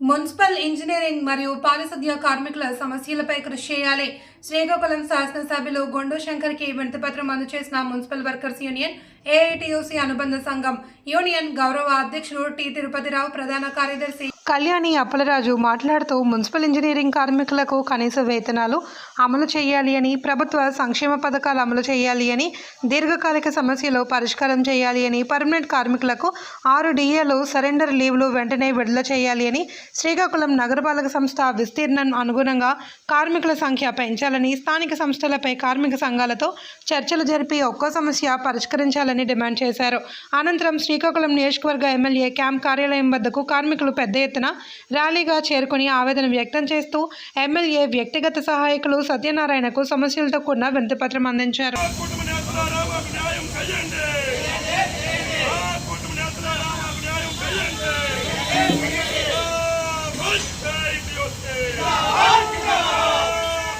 Municipal engineering మరియు పారిశుద్ధ్య కార్మికుల సమస్యలపై కృషి చేయాలి. శ్రీకాకుళం శాసనసభ్యులు గొండు శంకర్కి వినతిపత్రం అందజేసిన మున్సిపల్ వర్కర్స్ యూనియన్ ఏఐటియుసి అనుబంధ సంఘం యూనియన్ గౌరవ అధ్యక్షుడు టి తిరుపతిరావు ప్రధాన కార్యదర్శి కళ్యాణి అప్పలరాజు మాట్లాడుతూ మున్సిపల్ ఇంజనీరింగ్ కార్మికులకు కనీస వేతనాలు అమలు చేయాలి అని ప్రభుత్వ సంక్షేమ పథకాలు అమలు చేయాలి అని దీర్ఘకాలిక సమస్యలు పరిష్కారం చేయాలి అని పర్మనెంట్ కార్మికులకు ఆరు డిఏలు సరెండర్ లీవ్లు వెంటనే విడుదల చేయాలి అని శ్రీకాకుళం నగరపాలక సంస్థ విస్తీర్ణం అనుగుణంగా కార్మికుల సంఖ్య పెంచాలని స్థానిక సంస్థలపై కార్మిక సంఘాలతో చర్చలు జరిపి ఒక్కో సమస్య పరిష్కరించాలని డిమాండ్ చేశారు. అనంతరం శ్రీకాకుళం నియోజకవర్గ ఎమ్మెల్యే క్యాంప్ కార్యాలయం వద్దకు కార్మికులు పెద్ద ఎత్తున ర్యాలీగా చేరుకుని ఆవేదన వ్యక్తం చేస్తూ ఎమ్మెల్యే వ్యక్తిగత సహాయకులు సత్యనారాయణకు సమస్యలతో కూడిన వినతిపత్రం అందించారు కుటుంబ నేతలారా మాకు న్యాయం చేయండి ఆ కుటుంబ నేతలారా మాకు న్యాయం చేయండి ఆ, పంచాయతీ వస్తే. ఆ,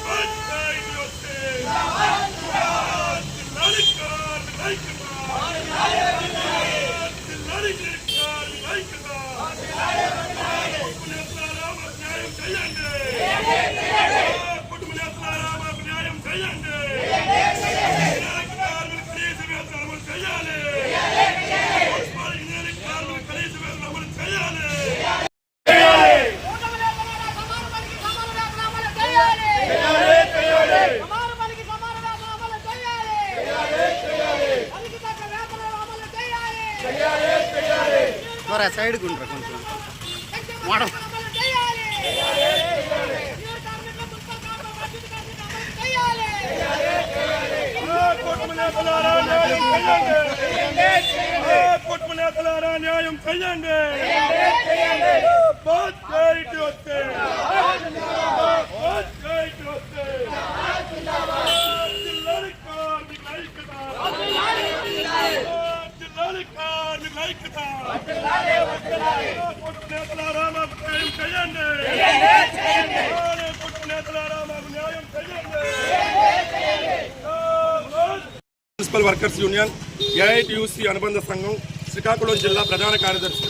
పంచాయతీ వస్తే. ఆ, జిల్లాలి కార్మికుల ఐక్యత. జిల్లాలి కార్మికుల ఐక్యత. కుటుంబ నేతలారా మాకు న్యాయం చేయండి ఆ, కుటుంబ నేతలారా మాకు న్యాయం చేయండి కార్మికులకు కనీస వేతనం అమలు చేయాలి. మున్సిపల్ ఇంజనీరింగ్ కార్మికులకు కనీస వేతనం అమలు చేయాలి. సమాన పనికి సమాన వేతనం అమలు చేయాలి. సమాన పనికి సమాన వేతనం అమలు చేయాలి. పనికి తగ్గ వేతనం అమలు చేయాలి. మరి సైడ్ గుండ్రా కొంచెం సంక్షేమ మేడం. పథకాలు అమలు చేయాలి. ప్యూర్ కార్మికుల మున్సిపల్ కార్మికుల బాధ్యత కార్మికులు అమలు చేయాలి. ఆ కుటుంబ నేతలారా న్యాయం చేయండి. ఆ కుటుంబ చేయండి. పంచాయతీ వస్తే. పంచాయతీ వస్తే. జిల్లాల కార్మికుల ఐక్యత. జిల్లాల కార్మికుల ఐక్యత. ఆ కుటుంబ నేతలారా మాకు న్యాయం చేయండి. ఆ కుటుంబ నేతలారా మాకు న్యాయం చేయండి. మున్సిపల్ వర్కర్స్ యూనియన్ ఏఐటియూసీ అనుబంధ సంఘం శ్రీకాకుళం జిల్లా ప్రధాన కార్యదర్శి.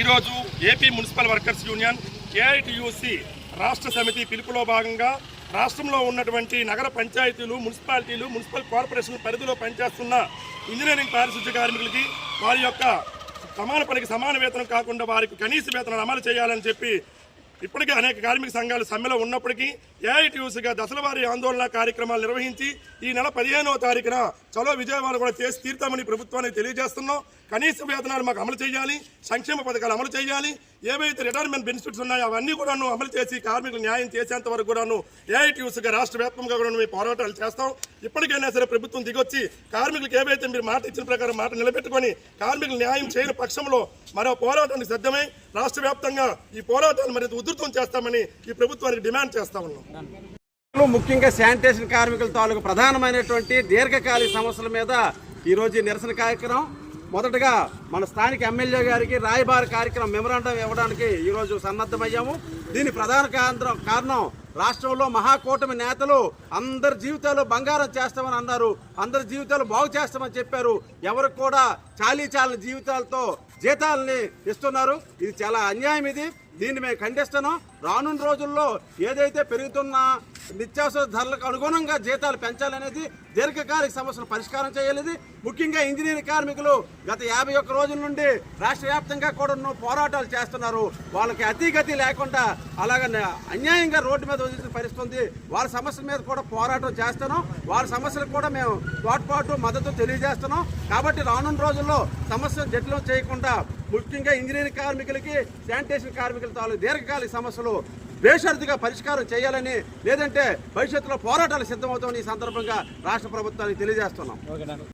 ఈరోజు AP municipal workers union AITUC రాష్ట్ర సమితి పిలుపులో భాగంగా రాష్ట్రంలో ఉన్నటువంటి నగర పంచాయతీలు మున్సిపాలిటీలు మున్సిపల్ కార్పొరేషన్ పరిధిలో పనిచేస్తున్న ఇంజనీరింగ్ పారిశుద్ధ్య కార్మికులకి వారి యొక్క సమాన పనికి సమాన వేతనం కాకుండా వారికి కనీస వేతనాలు అమలు చేయాలని చెప్పి ఇప్పటికే అనేక కార్మిక సంఘాలు సమ్మెలో ఉన్నప్పటికీ ఏఐటీయూసీగా దశలవారీ ఆందోళన కార్యక్రమాలు నిర్వహించి ఈ నెల పదిహేనవ తారీఖున చలో విజయవాడ కూడా చేసి తీర్థామని ప్రభుత్వానికి తెలియజేస్తున్నాం. కనీస వేతనాలు మాకు అమలు చేయాలి సంక్షేమ పథకాలు అమలు చేయాలి ఏవైతే రిటైర్మెంట్ బెనిఫిట్స్ ఉన్నాయో అవన్నీ కూడాను అమలు చేసి కార్మికులు న్యాయం చేసేంత వరకు కూడాను ఏఐటీయూస్గా రాష్ట్ర వ్యాప్తంగా కూడా మేము పోరాటాలు చేస్తాం. ఇప్పటికైనా సరే ప్రభుత్వం దిగొచ్చి కార్మికులకు ఏవైతే మీరు మాట ఇచ్చిన ప్రకారం మాట నిలబెట్టుకొని కార్మికులు న్యాయం చేయని పక్షంలో మరో పోరాటానికి సిద్ధమై రాష్ట్ర వ్యాప్తంగా ఈ పోరాటాలు మరింత ఉధృతం చేస్తామని ఈ ప్రభుత్వానికి డిమాండ్ చేస్తా ఉన్నాం. ముఖ్యంగా శానిటేషన్ కార్మికుల తాలూకు ప్రధానమైనటువంటి దీర్ఘకాలిక సమస్యల మీద ఈరోజు నిరసన కార్యక్రమం. మొదటగా మన స్థానిక ఎమ్మెల్యే గారికి రాయబార కార్యక్రమం మెమరాండం ఇవ్వడానికి ఈరోజు సన్నద్ధమయ్యాము. దీని ప్రధాన కేంద్రం కారణం రాష్ట్రంలో మహాకూటమి నేతలు అందరి జీవితాలు బంగారం చేస్తామని అన్నారు. అందరి జీవితాలు బాగు చేస్తామని చెప్పారు. ఎవరికి కూడా చాలీ చాలని జీవితాలతో జీతాలని ఇస్తున్నారు. ఇది చాలా అన్యాయం ఇది. దీన్ని మేము ఖండిస్తున్నాం. రానున్న రోజుల్లో ఏదైతే పెరుగుతున్న నిత్యావసర ధరలకు అనుగుణంగా జీతాలు పెంచాలనేది దీర్ఘకాలిక సమస్యలు పరిష్కారం చేయలేదు. ముఖ్యంగా ఇంజనీరింగ్ కార్మికులు గత యాభై ఒక్క రోజుల నుండి రాష్ట్ర వ్యాప్తంగా కూడా పోరాటాలు చేస్తున్నారు. వాళ్ళకి అతిగతి లేకుండా అలాగ అన్యాయంగా రోడ్డు మీద వదిలిన పరిస్థితుంది వాళ్ళ సమస్యల మీద కూడా పోరాటం చేస్తున్నాం. వాళ్ళ సమస్యలకు కూడా మేము తోడ్పాటు మద్దతు తెలియజేస్తున్నాం. కాబట్టి రానున్న రోజుల్లో సమస్యలు జట్లు చేయకుండా ముఖ్యంగా ఇంజనీరింగ్ కార్మికులకి శానిటేషన్ కార్మికుల తాలూకు దీర్ఘకాలిక సమస్యలు బేషరతుగా పరిష్కారం చేయాలని లేదంటే భవిష్యత్తులో పోరాటాలు సిద్ధమవుతామని ఈ సందర్భంగా రాష్ట్ర ప్రభుత్వానికి తెలియజేస్తున్నాం.